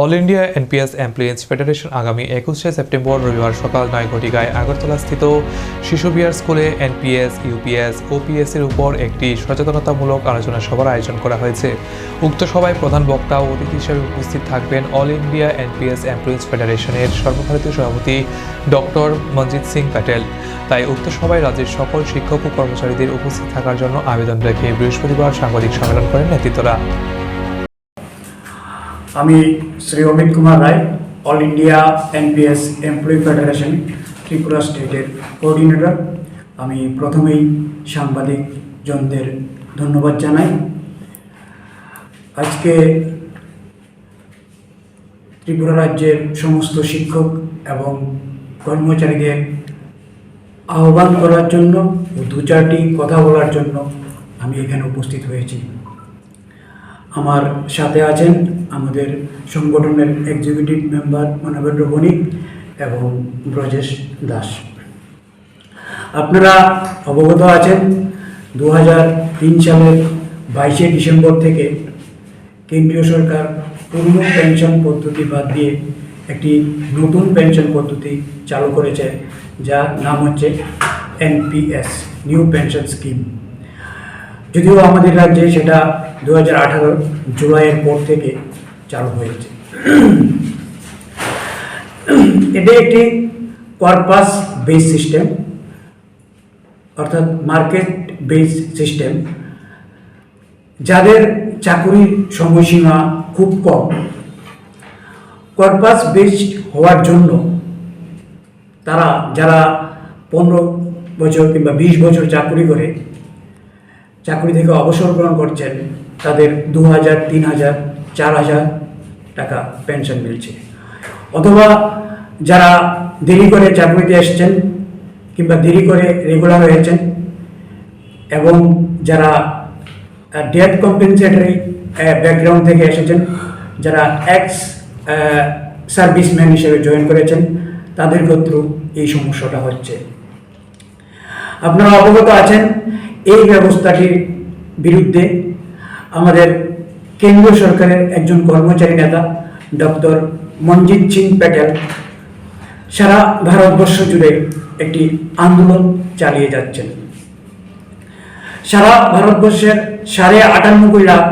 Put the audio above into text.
All India NPS employees federation আগামী একুশে September রবিবার সকাল নয় ঘটিকায় আগরতলাস্থিত শিশু বিহার স্কুলে এনপিএস ইউপিএস ওপিএস এর উপর একটি সচেতনতামূলক আলোচনা সভার আয়োজন করা হয়েছে। উক্ত সভায় প্রধান বক্তা ও অতিথি হিসেবে উপস্থিত থাকবেন অল ইন্ডিয়া এনপিএস এমপ্লয়িজ ফেডারেশনের সর্বভারতীয় সভাপতি ডক্টর মনজিৎ সিং প্যাটেল। তাই উক্ত সভায় রাজ্যের সকল শিক্ষক ও কর্মচারীদের উপস্থিত থাকার জন্য আবেদন রেখে বৃহস্পতিবার সাংবাদিক সম্মেলন করেন নেতৃত্বরা। আমি Shri Amit Kumar Roy all India NPS employee federation Tripura স্টেটের কোঅর্ডিনেটর আমি প্রথমেই সাংবাদিকজনদের ধন্যবাদ জানাই। আজকে ত্রিপুরা রাজ্যের সমস্ত শিক্ষক এবং কর্মচারীদের আহ্বান করার জন্য দু চারটি কথা বলার জন্য আমি এখানে উপস্থিত হয়েছি। আমার সাথে আছেন আমাদের সংগঠনের এক্সিকিউটিভ মেম্বার মানবেন্দ্র বণিক এবং ব্রজেশ দাস। আপনারা অবগত আছেন দু তিন সালের বাইশে ডিসেম্বর থেকে কেন্দ্রীয় সরকার পুরনো পেনশন পদ্ধতি বাদ দিয়ে একটি নতুন পেনশন পদ্ধতি চালু করেছে, যার নাম হচ্ছে এনপিএস নিউ পেনশন স্কিম যদিও আমাদের রাজ্যে সেটা দু হাজার আঠারো জুলাইয়ের পর থেকে চালু হয়েছে। এটা একটি পারপাস বেস সিস্টেম অর্থাৎ মার্কেট বেস সিস্টেম যাদের চাকুরির সময়সীমা খুব কম। কর্পাস বেসড হওয়ার জন্য তারা, যারা পনেরো বছর কিংবা বিশ বছর চাকুরি করে চাকরি থেকে অবসর গ্রহণ করছেন, তাদের দু হাজার তিন হাজার চার হাজার টাকা পেনশন মিলছে। অথবা যারা দেরি করে চাকরিতে এসছেন কিংবা দেরি করে রেগুলার হয়েছেন এবং যারা ডেথ কম্পেনসেটরি ব্যাকগ্রাউন্ড থেকে এসেছেন, যারা এক্স সার্ভিসম্যান হিসেবে জয়েন করেছেন, তাদের ক্ষেত্রেও এই সমস্যাটা হচ্ছে। আপনারা অবগত আছেন এই ব্যবস্থাটির বিরুদ্ধে আমাদের কেন্দ্রীয় সরকারের একজন কর্মচারী নেতা, ডক্টর মনজিৎ সিং প্যাটেল, সারা ভারতবর্ষ জুড়ে একটি আন্দোলন চালিয়ে যাচ্ছেন। সারা ভারতবর্ষের সাড়ে আটানব্বই লাখ